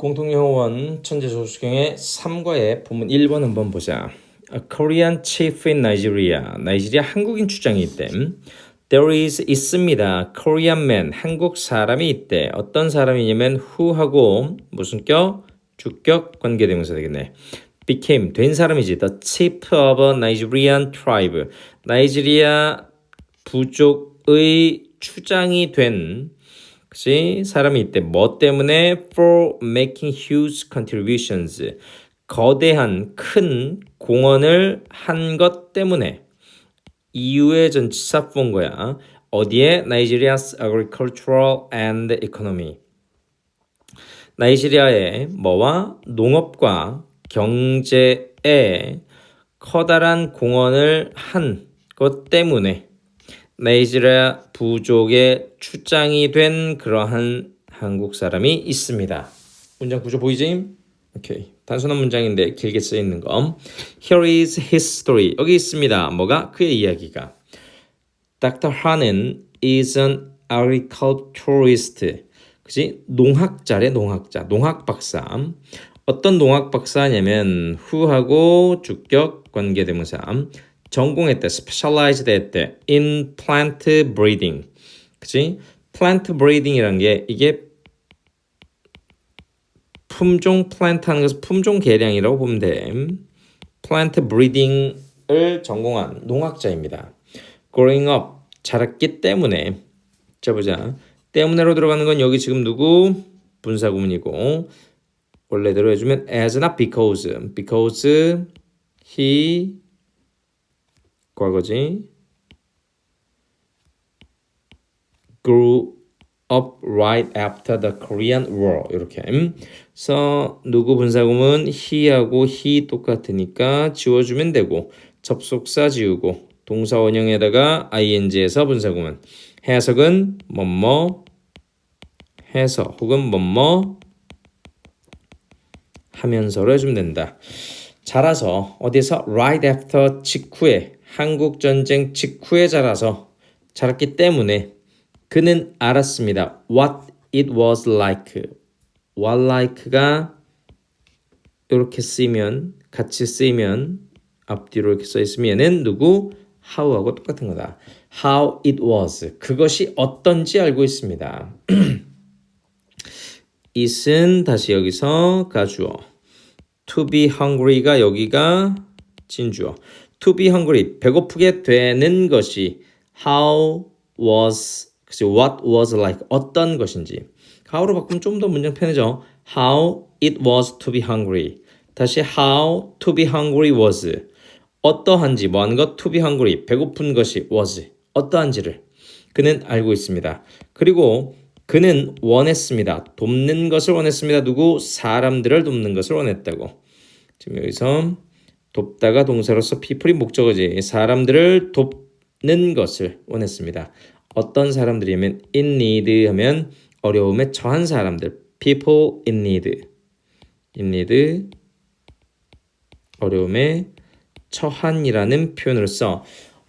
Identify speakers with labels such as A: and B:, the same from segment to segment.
A: 공통영어원 천재 조수경의 3과의 본문 1번 한번 보자. A Korean chief in Nigeria. 나이지리아 한국인 추장이 있대. There is 있습니다. Korean man. 한국 사람이 있대. 어떤 사람이냐면 who하고 무슨 격? 주격 관계대명사 되겠네. became 된 사람이지. The chief of a Nigerian tribe. 나이지리아 부족의 추장이 된 그치? 사람이 있대. 뭐 때문에? For making huge contributions. 거대한 큰 공헌을 한 것 때문에 이유의 전치사 본 거야. 어디에? Nigeria's agricultural and economy. 나이지리아의 뭐와 농업과 경제에 커다란 공헌을 한 것 때문에 나이지리아 부족의 출장이 된 그러한 한국 사람이 있습니다. 문장 구조 보이지? 오케이. 단순한 문장인데 길게 쓰여 있는 거. Here is his story. 여기 있습니다. 뭐가? 그의 이야기가. Dr. Han은 is an agriculturist. 그지? 농학자래, 농학자. 농학 박사. 어떤 농학 박사냐면 who하고 주격 관계대명사. 전공했대, specialized 했대 in plant breeding. 그치? plant breeding이란 게 이게 품종 플랜트 하는 것은 품종 개량이라고 보면 돼. plant breeding을 전공한 농학자입니다. growing up 자랐기 때문에 자 보자. 때문에로 들어가는 건 여기 지금 누구 분사 구문이고 원래대로 해주면 as나 because because he 과거지. grew up right after the Korean War 이렇게. 그래서 누구 분사구문 he하고 he 똑같으니까 지워주면 되고 접속사 지우고 동사 원형에다가 ing에서 분사구문 해석은 뭐뭐 해서 혹은 뭐뭐 하면서로 해주면 된다. 자라서 어디서 right after 직후에 한국 전쟁 직후에 자라서 자랐기 때문에 그는 알았습니다. What it was like. What like가 이렇게 쓰이면 같이 쓰이면 앞뒤로 이렇게 써 있으면은 누구 how하고 똑같은 거다. How it was. 그것이 어떤지 알고 있습니다. it은 다시 여기서 가주어. To be hungry가 여기가 진주어. To be hungry 배고프게 되는 것이 how was 그치 what was like 어떤 것인지 how로 바꾸면 좀 더 문장 편해져. How it was to be hungry. 다시 how to be hungry was 어떠한지 뭐하는 것 to be hungry 배고픈 것이 was 어떠한지를 그는 알고 있습니다. 그리고 그는 원했습니다. 돕는 것을 원했습니다. 누구? 사람들을 돕는 것을 원했다고. 지금 여기서 돕다가 동사로서 people이 목적어지. 사람들을 돕는 것을 원했습니다. 어떤 사람들이면 in need 하면 어려움에 처한 사람들. people in need. in need 어려움에 처한이라는 표현을 써.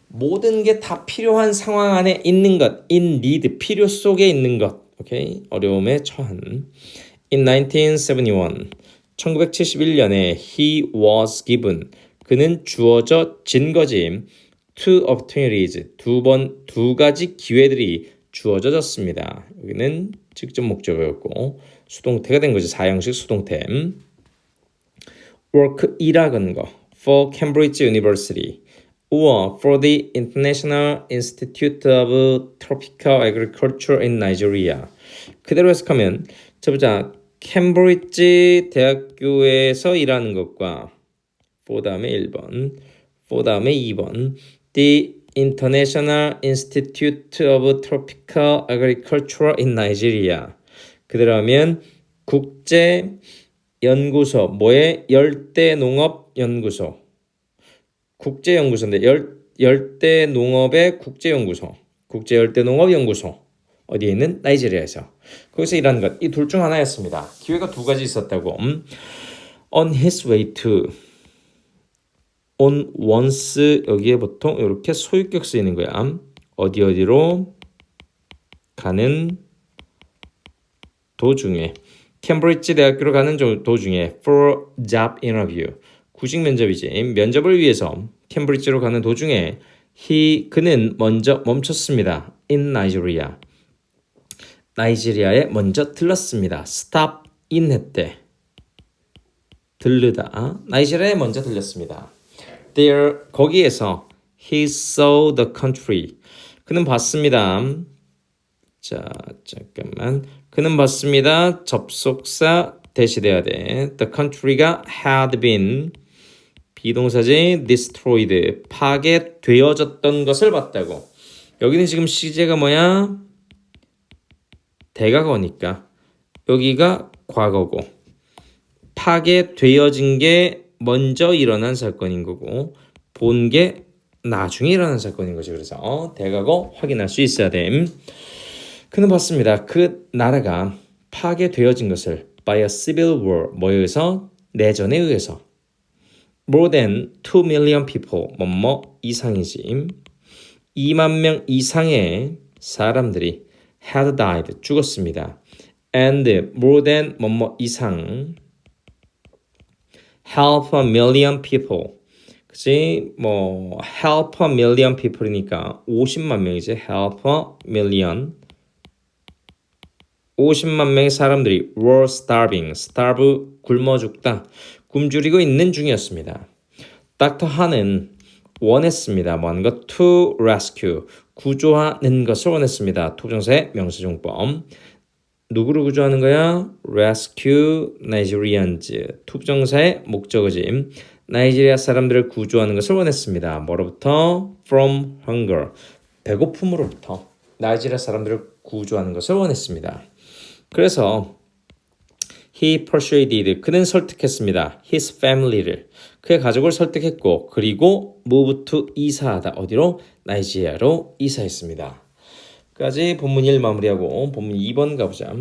A: 모든 게 다 필요한 상황 안에 있는 것, in need, 필요 속에 있는 것, 오케이? 어려움에 처한. In 1971, 1971년에 he was given, 그는 주어져 진 거지. Two opportunities, 두 번, 두 가지 기회들이 주어졌습니다. 여기는 직접 목적어였고, 수동태가 된 거지, 사형식 수동태. work 일하는 거, for Cambridge University. or for the International Institute of Tropical Agriculture in Nigeria. 그대로 해석하면 자 보자. 캠브리지 대학교에서 일하는 것과 for 다음에 1번, for 다음에 2번. The International Institute of Tropical Agriculture in Nigeria. 그대로 하면 국제 연구소 뭐의 열대 농업 연구소 국제 연구소인데 열, 열대 농업의 국제 연구소, 국제 열대 농업 연구소 어디에 있는 나이지리아에서 거기서 일하는 것 이 둘 중 하나였습니다. 기회가 두 가지 있었다고. 음. On his way to on once 여기에 보통 이렇게 소유격 쓰이는 거야. 어디 어디로 가는 도중에 캠브리지 대학교로 가는 조- 도중에 for job interview 구직 면접이지 면접을 위해서 캠브리지로 가는 도중에 he 그는 먼저 멈췄습니다. in Nigeria 나이지리아에 먼저 들렀습니다. stop in 했대. 들르다. 나이지리아에 먼저 들렸습니다. There 거기에서 he saw the country. 그는 봤습니다. 자, 잠깐만. 그는 봤습니다. 접속사 대시돼야 돼. The country가 had been 비동사지 destroyed 파괴되어졌던 것을 봤다고. 여기는 지금 시제가 뭐야? 대과거니까 여기가 과거고 파괴되어진 게 먼저 일어난 사건인 거고 본 게 나중에 일어난 사건인 거지. 그래서 어, 대과거 확인할 수 있어야 됨. 그는 봤습니다. 그 나라가 파괴되어진 것을 by a civil war 뭐에 의해서 내전에 의해서 more than 2 million people 뭐뭐 이상이지 2만 명 이상의 사람들이 had died 죽었습니다. and more than 뭐뭐 이상 help a million people 그치 뭐 help a million people이니까 50만 명이지 help a million 50만 명의 사람들이 were starving, starve 굶어 죽다, 굶주리고 있는 중이었습니다. 닥터 하는 원했습니다. 뭐 하는 것? to rescue, 구조하는 것을 원했습니다. 토종사의 명사종법. 누구를 구조하는 거야? rescue Nigerians. 투부정사의 목적어지. 나이지리아 사람들을 구조하는 것을 원했습니다. 뭐로부터? from hunger. 배고픔으로부터 나이지리아 사람들을 구조하는 것을 원했습니다. 그래서 he persuaded 그는 설득했습니다. his family를 그의 가족을 설득했고 그리고 move to 이사하다 어디로 나이지리아로 이사했습니다. 까지 본문 1 마무리하고 본문 2번 가보자.